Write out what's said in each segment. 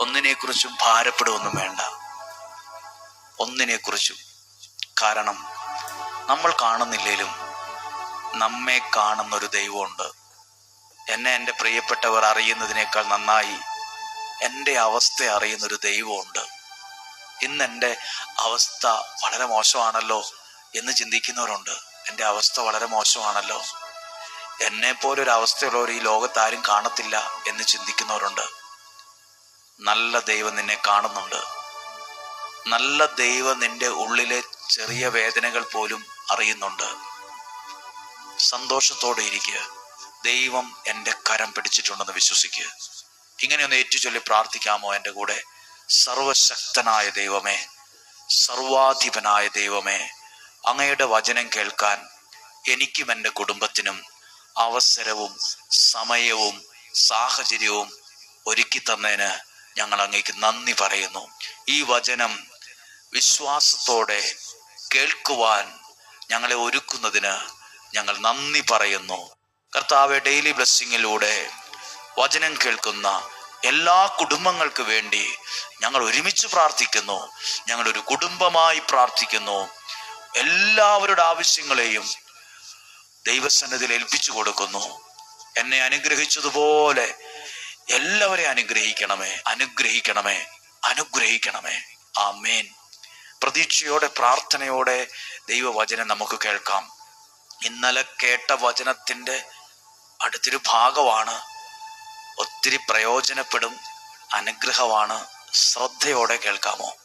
ഒന്നിനെക്കുറിച്ചും ഭാരപ്പെടുകയൊന്നും വേണ്ട. ഒന്നിനെക്കുറിച്ചും. കാരണം നമ്മൾ കാണുന്നില്ലേലും നമ്മെ കാണുന്ന ഒരു ദൈവമുണ്ട്. എന്നെ എന്റെ പ്രിയപ്പെട്ടവർ അറിയുന്നതിനേക്കാൾ നന്നായി എന്റെ അവസ്ഥ അറിയുന്ന ഒരു ദൈവമുണ്ട്. ഇന്ന് എന്റെ അവസ്ഥ വളരെ മോശമാണല്ലോ എന്ന് ചിന്തിക്കുന്നവരുണ്ട്. എന്റെ അവസ്ഥ വളരെ മോശമാണല്ലോ. എന്നെ പോലൊരു അവസ്ഥയുള്ളവർ ഈ ലോകത്ത് ആരും കാണത്തില്ല എന്ന് ചിന്തിക്കുന്നവരുണ്ട്. നല്ല ദൈവം നിന്നെ കാണുന്നുണ്ട്. നല്ല ദൈവം നിന്റെ ഉള്ളിലെ ചെറിയ വേദനകൾ പോലും അറിയുന്നുണ്ട്. സന്തോഷത്തോടെ ഇരിക്കുക ദൈവം എന്റെ കരം പിടിച്ചിട്ടുണ്ടെന്ന് വിശ്വസിക്കുക ഇങ്ങനെയൊന്ന് ഏറ്റുചൊല്ലി പ്രാർത്ഥിക്കാമോ എന്റെ കൂടെ? സർവശക്തനായ ദൈവമേ സർവാധിപനായ ദൈവമേ അങ്ങയുടെ വചനം കേൾക്കാൻ എനിക്കും എന്റെ കുടുംബത്തിനും അവസരവും സമയവും സാഹചര്യവും ഒരുക്കി തന്നതിന് ഞങ്ങൾ അങ്ങേക്ക് നന്ദി പറയുന്നു. ഈ വചനം വിശ്വാസത്തോടെ കേൾക്കുവാൻ ഞങ്ങളെ ഒരുക്കുന്നതിന് ഞങ്ങൾ നന്ദി പറയുന്നു. കർത്താവ് ഡെയിലി ബ്ലെസ്സിങ്ങിലൂടെ വചനം കേൾക്കുന്ന എല്ലാ കുടുംബങ്ങൾക്ക് വേണ്ടി ഞങ്ങൾ ഒരുമിച്ച് പ്രാർത്ഥിക്കുന്നു. ഞങ്ങൾ ഒരു കുടുംബമായി പ്രാർത്ഥിക്കുന്നു. എല്ലാവരുടെ ആവശ്യങ്ങളെയും ദൈവസന്നിധിയിൽ ഏൽപ്പിച്ചു കൊടുക്കുന്നു. എന്നെ അനുഗ്രഹിച്ചതുപോലെ എല്ലാവരെയും അനുഗ്രഹിക്കണമേ അനുഗ്രഹിക്കണമേ അനുഗ്രഹിക്കണമേ. ആ മേൻ പ്രതീക്ഷയോടെ പ്രാർത്ഥനയോടെ ദൈവവചനം നമുക്ക് കേൾക്കാം. ഇന്നലെ കേട്ട വചനത്തിന്റെ അടുത്തൊരു ഭാഗമാണ്. ഒത്തിരി പ്രയോജനപ്പെടും അനുഗ്രഹമാണ്. ശ്രദ്ധയോടെ കേൾക്കാമോ?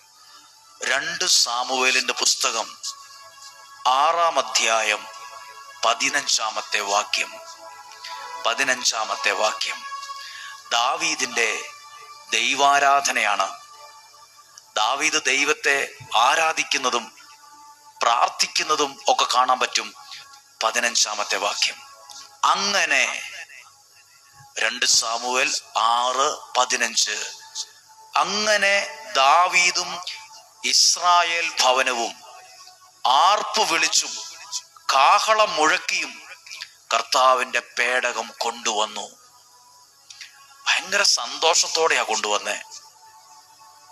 രണ്ട് സാമുവേലിന്റെ പുസ്തകം ആറാം അധ്യായം പതിനഞ്ചാമത്തെ വാക്യം. പതിനഞ്ചാമത്തെ വാക്യം. ദാവീദിന്റെ ദൈവാരാധനയാണ്. ദാവീദ് ദൈവത്തെ ആരാധിക്കുന്നതും പ്രാർത്ഥിക്കുന്നതും ഒക്കെ കാണാൻ പറ്റും പതിനഞ്ചാമത്തെ വാക്യം. അങ്ങനെ രണ്ട് സാമുവൽ ആറ് പതിനഞ്ച്. അങ്ങനെ ദാവീദും ഇസ്രായേൽ ഭവനവും ആർപ്പ് വിളിച്ചും കാഹളം മുഴക്കിയും കർത്താവിന്റെ പേടകം കൊണ്ടുവന്നു. ഭയങ്കര സന്തോഷത്തോടെയാ കൊണ്ടുവന്നേ.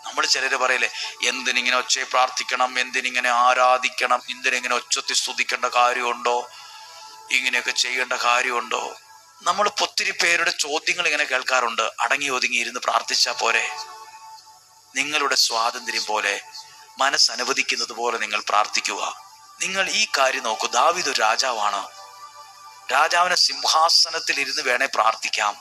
നമ്മൾ ചിലര് പറയില്ലേ എന്തിനിങ്ങനെ ഒച്ചയെ പ്രാർത്ഥിക്കണം എന്തിനിങ്ങനെ ആരാധിക്കണം എന്തിനിങ്ങനെ ഒച്ചത്തി സ്തുതിക്കേണ്ട കാര്യമുണ്ടോ? ഇങ്ങനെയൊക്കെ ചെയ്യേണ്ട കാര്യമുണ്ടോ? നമ്മൾ ഒത്തിരി പേരുടെ ചോദ്യങ്ങൾ ഇങ്ങനെ കേൾക്കാറുണ്ട്. അടങ്ങി ഒതുങ്ങി ഇരുന്ന് പ്രാർത്ഥിച്ചാൽ പോരെ. നിങ്ങളുടെ സ്വാതന്ത്ര്യം പോലെ മനസ്സനുവദിക്കുന്നത് പോലെ നിങ്ങൾ പ്രാർത്ഥിക്കുക. നിങ്ങൾ ഈ കാര്യം നോക്കൂ. ദാവിദ് ഒരു രാജാവാണ്. രാജാവിനെ സിംഹാസനത്തിൽ ഇരുന്ന് വേണേ പ്രാർത്ഥിക്കാം.